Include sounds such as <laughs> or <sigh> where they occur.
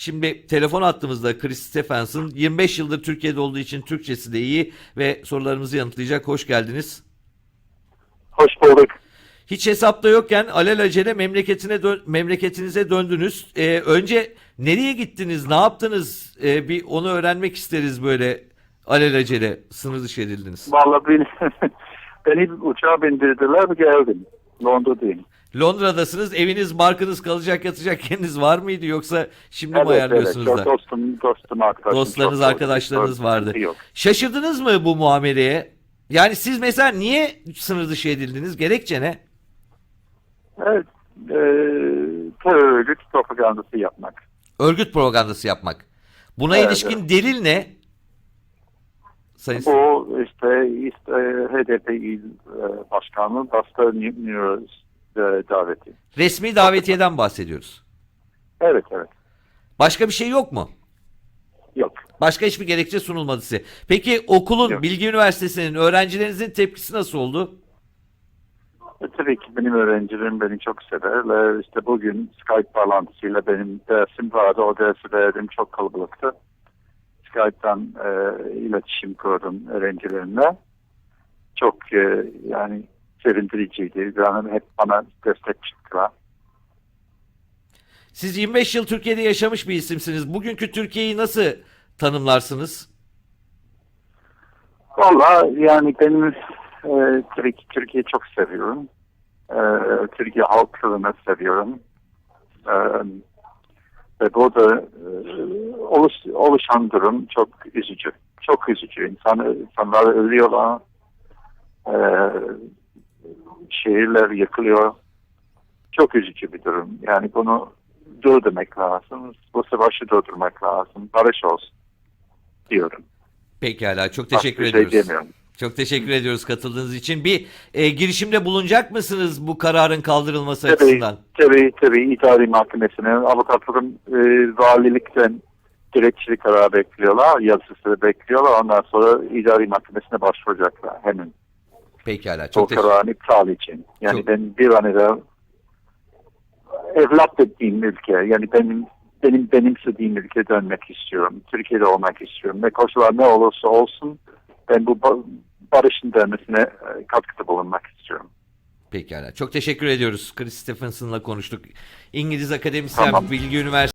Şimdi telefon attığımızda Chris Stephenson 25 yıldır Türkiye'de olduğu için Türkçesi de iyi ve sorularımızı yanıtlayacak. Hoş geldiniz. Hoş bulduk. Hiç hesapta yokken alelacele memleketine dö- memleketinize döndünüz. Ee, önce nereye gittiniz? Ne yaptınız? Ee, bir onu öğrenmek isteriz böyle alelacele sınır dışı edildiniz. Vallahi beni, <laughs> beni uçağa bindirdiler geldim. Londra'dayım. Londra'dasınız. Eviniz, barkınız, kalacak yatacak yeriniz var mıydı yoksa şimdi mi Evet, evet. ayarlıyorsunuz Çok da? dostum, dostum, arkadaşım. Dostlarınız, çok arkadaşlarınız dostum. vardı. Yok. Şaşırdınız mı bu muameleye? Yani siz mesela niye sınır dışı edildiniz? Gerekçe ne? Evet. E, terör örgüt propagandası yapmak. Örgüt propagandası yapmak. Buna Evet, ilişkin delil ne? Sayın Bu işte, işte HDP il e, başkanı Basta Nuruz e, resmi davetiyeden bahsediyoruz. Evet, evet. Başka bir şey yok mu? Yok. Başka hiçbir gerekçe sunulmadı size. Peki okulun, Yok. Bilgi Üniversitesi'nin öğrencilerinizin tepkisi nasıl oldu? E, tabii ki benim öğrencilerim beni çok sever ve işte bugün Skype bağlantısıyla benim dersim vardı. O dersi verdim çok kalabalıktı. Skype'tan e, iletişim kurdum öğrencilerimle. Çok e, yani sevindiriciydi. Yani hep bana destek çıktılar. Siz 25 yıl Türkiye'de yaşamış bir isimsiniz. Bugünkü Türkiye'yi nasıl tanımlarsınız? Valla yani benim e, ki Türkiye'yi çok seviyorum. E, Türkiye halkını seviyorum. E, ve burada e, oluş, oluşan durum çok üzücü. Çok üzücü. İnsan, insanlar ölüyorlar. E, şehirler yıkılıyor. Çok üzücü bir durum. Yani bunu durdurmak lazım. Bu savaşı durdurmak lazım. Barış olsun diyorum. Pekala çok Başka teşekkür bir şey ediyoruz. demiyorum. Çok teşekkür ediyoruz katıldığınız için. Bir e, girişimde bulunacak mısınız bu kararın kaldırılması Tabii, açısından? tabii, tabii idari mahkemesine avukatların e, valilikten gerekçeli karar bekliyorlar, yazısı bekliyorlar. Ondan sonra idari mahkemesine başvuracaklar hemen. Pekala çok teşekkür kararın iptal için. Yani Çok- ben bir an evvel evlat dediğim ülke, yani benim benim benimsediğim ülke dönmek istiyorum. Türkiye'de olmak istiyorum. Ne koşullar ne olursa olsun ben bu ba- barışın dönmesine e, katkıda bulunmak istiyorum. Pekala. Çok teşekkür ediyoruz. Chris Stephenson'la konuştuk. İngiliz akademisyen Tamam. Bilgi Üniversitesi